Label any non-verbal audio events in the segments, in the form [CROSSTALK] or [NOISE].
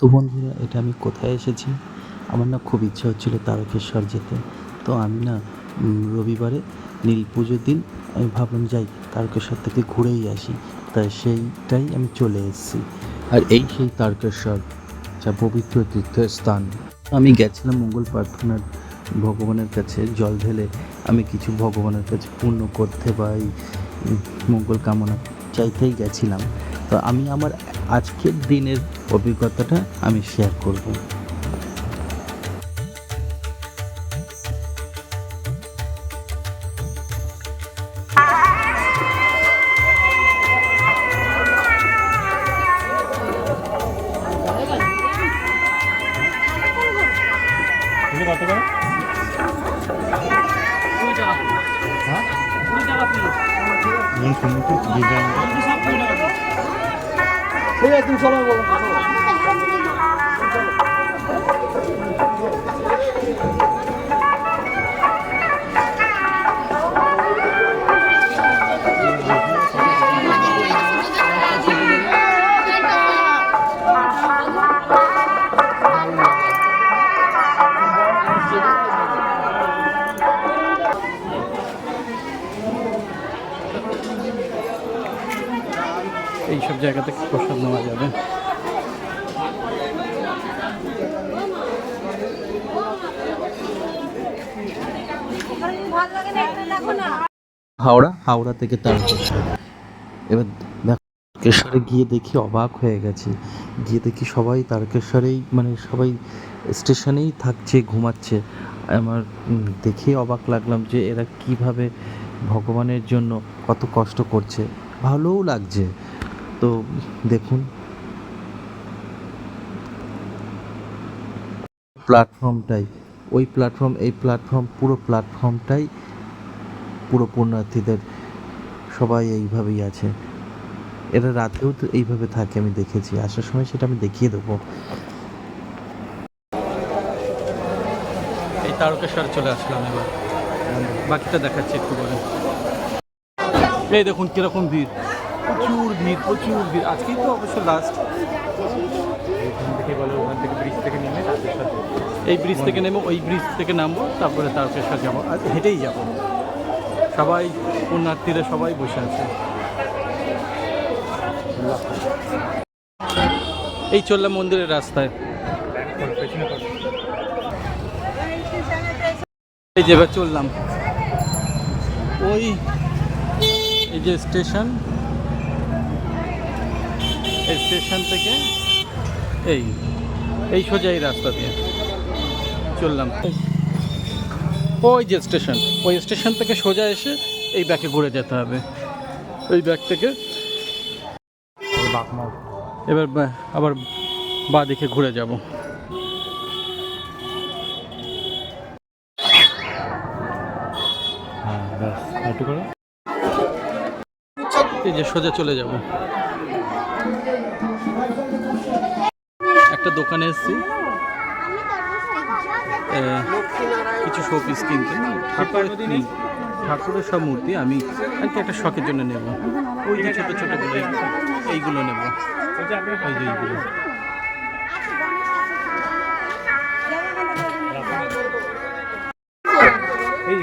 তো বন্ধুরা, এটা আমি কোথায় এসেছি? আমার না খুব ইচ্ছা হচ্ছিল তারকেশ্বর যেতে। তো আমি না রবিবারে নীল পুজোর দিন আমি ভাবলাম যাই, তারকেশ্বর থেকে ঘুরেই আসি। তাই সেইটাই আমি চলে এসেছি। আর এই সেই তারকেশ্বর, যা পবিত্র তীর্থস্থান। আমি গেছিলাম মঙ্গল প্রার্থনার ভগবানের কাছে, জল ঢেলে আমি কিছু ভগবানের কাছে পূর্ণ করতে এই মঙ্গল কামনা চাইতেই গেছিলাম। তো আমি আমার আজকের দিনের অভিজ্ঞতাটা আমি শেয়ার করব। তুমি কত করে নুন সুন্দর ডিজাইন এই সব জায়গা থেকে প্রসাদ নেওয়া যাবে। দেখো হাওড়া হাওড়া থেকে তারকেশ্বর এবার দেখো, তারকেশ্বরে গিয়ে দেখি অবাক হয়ে গেছি। গিয়ে দেখি সবাই তারকেশ্বরেই মানে সবাই স্টেশনেই থাকছে, ঘুমাচ্ছে। আমার দেখেই অবাক লাগলাম যে এরা কীভাবে ভগবানের জন্য কত কষ্ট করছে। ভালোও লাগছে। তো দেখুন। প্ল্যাটফর্মটাই, ওই প্ল্যাটফর্ম, এই প্ল্যাটফর্ম, পুরো প্ল্যাটফর্মটাই পুরো পুণ্যার্থীদের সবাই এইভাবেই আছে। এরা রাতেও তো এইভাবে থাকে, আমি দেখেছি। আসার সময় সেটা আমি দেখিয়ে দেবো। এই তারকেশ্বর চলে আসলাম এবার। বাকিটা দেখাচ্ছি একটু পরে। এই দেখুন, কীরকম ভিড়। প্রচুর ভিড় প্রচুর ভিড়। আজকেই তো অবশ্য লাস্ট এখান থেকে বলো ওখান থেকে ব্রিজ থেকে নেমে সাথে এই ব্রিজ থেকে নেমে ওই ব্রিজ থেকে নামবো তারপরে তারকেশ্বর যাব। আর হেঁটেই যাব। সবাই পুণ্যার্থীরা সবাই বসে আছে। এই চললাম মন্দিরের রাস্তায়। এই যে এবার চললাম। ওই এই যে স্টেশন স্টেশন থেকে এই এই সোজা এই রাস্তা দিয়ে চললাম। ওই যে স্টেশন ওই স্টেশন থেকে সোজা এসে এই ব্যাকে ঘুরে যেতে হবে। ওই ব্যাক থেকে এবার আবার বা দিকে ঘুরে যাব। হ্যাঁ এই যে সোজা চলে যাব। একটা দোকানে এসেছি। কিছু শোপিস কিনতে। ঠাকুরের ঠাকুরের সব মূর্তি আমি আর কি একটা শখের জন্য নেব। ওই যে ছোটো ছোটোগুলো এইগুলো নেব। ওই যে এইগুলো। এই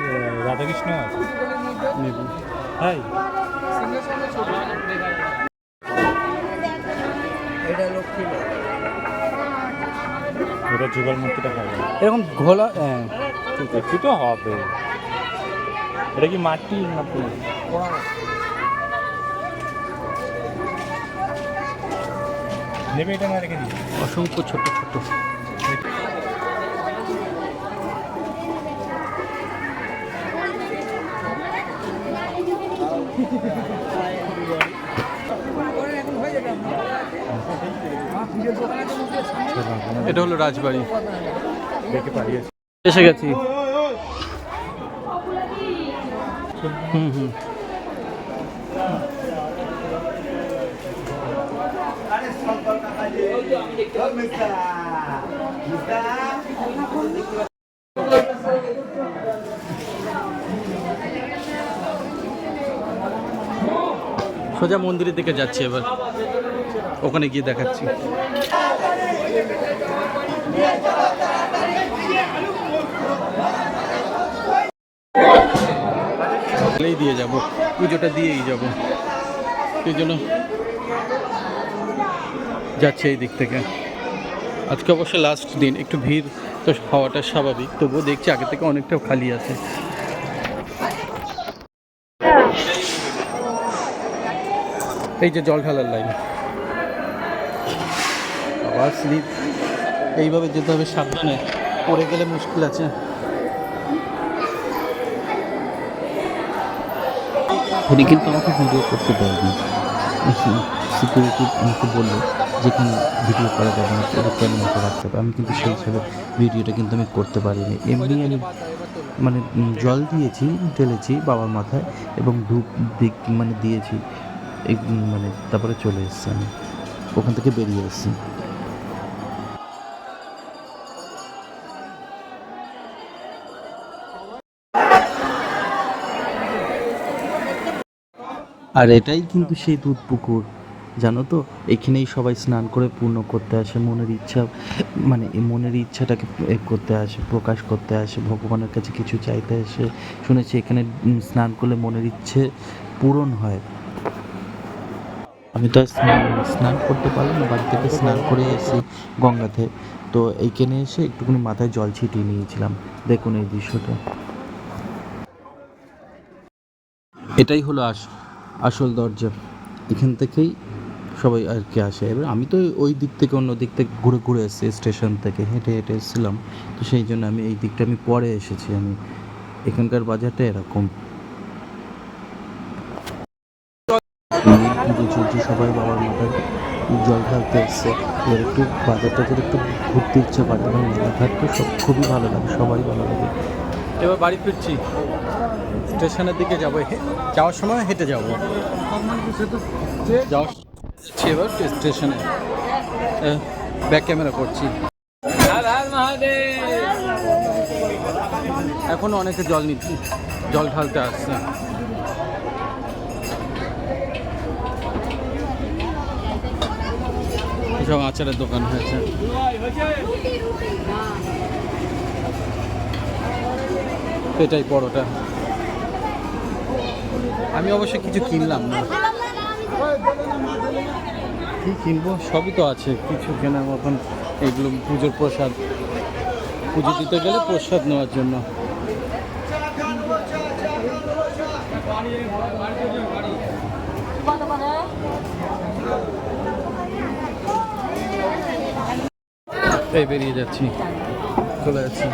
রাধাকৃষ্ণ আছে। নেব। তাই এটা যুগল মূর্তিটা পাবে এরকম ঘোলা হ্যাঁ একটু তো হবে। এটা কি মাটি না? নেবে এটা না রেখে দিই অসংখ্য ছোট ছোট। [LAUGHS] এটা হলো রাজবাড়ি। দেখে পালিয়েছে এসে গেছি। হুম হুম। সোজা মন্দিরের দিকে যাচ্ছি এবার। ওখানে গিয়ে দেখাচ্ছি। দিয়ে যাব, পুজোটা দিয়েই যাব। জন্য যাচ্ছে এই দিক থেকে। আজকে অবশ্য লাস্ট দিন, একটু ভিড় তো হওয়াটা স্বাভাবিক, তবুও দেখছি আগে থেকে অনেকটাও খালি আছে। এই যে জল ঢালার লাইন আবার স্লিপ এইভাবে যেতে হবে, সাবধানে। পড়ে গেলে মুশকিল আছে। উনি কিন্তু আমাকে ভিডিও করতে দেয়নি। সিকিউরিটি আমাকে বলল যেখানে ভিডিও করা যাবে না এটা ক্যামেরাতে রাখতে হবে। আমি কিন্তু সেই হিসাবে ভিডিওটা কিন্তু আমি করতে পারিনি। এমনি আমি মানে জল দিয়েছি, ঢেলেছি বাবার মাথায় এবং ধূপ দিক মানে দিয়েছি। মানে তারপরে চলে এসেছি আমি। ওখান থেকে বেরিয়ে এসেছি। আর এটাই কিন্তু সেই দুধ পুকুর, জানো তো? এখানেই সবাই স্নান করে পূর্ণ করতে আসে, মনের ইচ্ছা মানে মনের ইচ্ছাটাকে করতে আসে, প্রকাশ করতে আসে, ভগবানের কাছে কিছু চাইতে আসে। শুনেছি এখানে স্নান করলে মনের ইচ্ছে পূরণ হয়। আমি তো স্নান স্নান করতে পারলাম বাড়ি থেকে স্নান করে এসেছি গঙ্গাতে। তো এইখানে এসে একটুখানি মাথায় জল ছিটিয়ে নিয়েছিলাম। দেখুন এই দৃশ্যটা। এটাই হলো আস আসল দরজা এখান থেকেই সবাই আর কি আসে। এবার আমি তো ওই দিক থেকে অন্য দিক থেকে ঘুরে ঘুরে এসেছি, স্টেশন থেকে হেঁটে হেঁটে এসেছিলাম। তো সেই জন্য আমি এই দিকটা আমি পরে এসেছি। আমি এখানকার বাজারটা এরকম। সবাই বাবার মাথায় জল ঢালতে এসছে। এবার একটু বাজারটা একটু ঘুরতে ইচ্ছে করে এবং তো সব খুবই ভালো লাগে সবাই ভালো লাগে। এবার বাড়ি ফিরছি। স্টেশনের দিকে যাব। যাওয়ার সময় হেঁটে যাব। যাওয়ার এবার স্টেশনে। ব্যাক ক্যামেরা করছি। এখন অনেকে জল নিচ্ছি জল ঢালতে আসছে। সব আচারের দোকান হয়েছে। এটাই পরোটা। আমি অবশ্য কিছু কিনলাম না। কি কিনবো? সবই তো আছে। কিছু কেনার মতন এগুলো পুজোর প্রসাদ। পুজো দিতে গেলে প্রসাদ নেওয়ার জন্য। এই বেরিয়ে যাচ্ছি। চলে যাচ্ছি।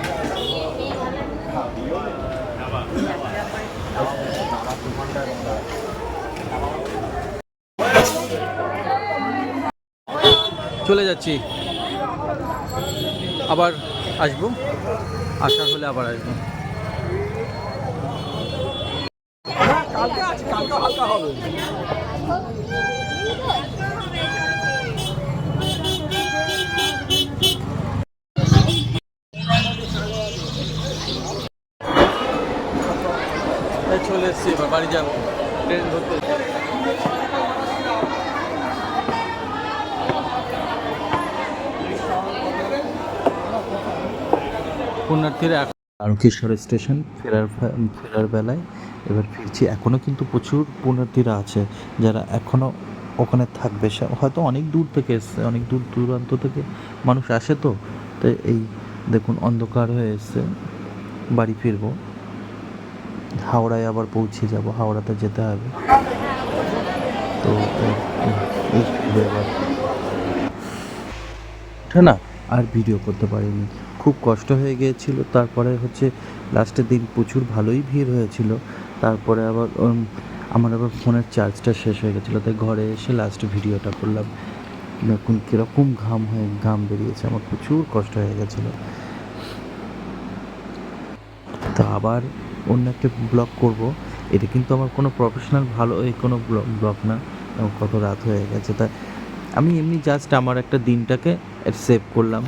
চলে যাচ্ছি। আবার আসব। আসার হলে আবার আসব। এই চলে এসছি এবার বাড়ি যাব। ট্রেন ধরতে। পুণ্যার্থীরা তারকেশ্বর স্টেশন, ফেরার ফেরার বেলায় এবার ফিরছি। এখনও কিন্তু প্রচুর পুণ্যার্থীরা আছে যারা এখনও ওখানে থাকবে। হয়তো অনেক দূর থেকে এসছে, অনেক দূর দূরান্ত থেকে মানুষ আসে তো। তো এই দেখুন, অন্ধকার হয়ে এসছে। বাড়ি ফিরবো। হাওড়ায় আবার পৌঁছে যাব। হাওড়াতে যেতে হবে। তো এই- এবার। না, আর ভিডিও করতে পারিনি। খুব কষ্ট হয়ে গিয়েছিল। তারপরে হচ্ছে লাস্টের দিন প্রচুর ভালোই ভিড় হয়েছিল। তারপরে আবার আমার আবার ফোনের চার্জটা শেষ হয়ে গেছিল। তাই ঘরে এসে লাস্ট ভিডিওটা করলাম। দেখুন কীরকম ঘাম হয়ে, ঘাম বেরিয়েছে। আমার প্রচুর কষ্ট হয়ে গেছিল। তো আবার অন্য একটা ব্লগ করব। এটা কিন্তু আমার কোনো প্রফেশনাল ভালো, এই কোনো ব্লগ না। কত রাত হয়ে গেছে। তা আমি এমনি জাস্ট আমার একটা দিনটাকে সেভ করলাম।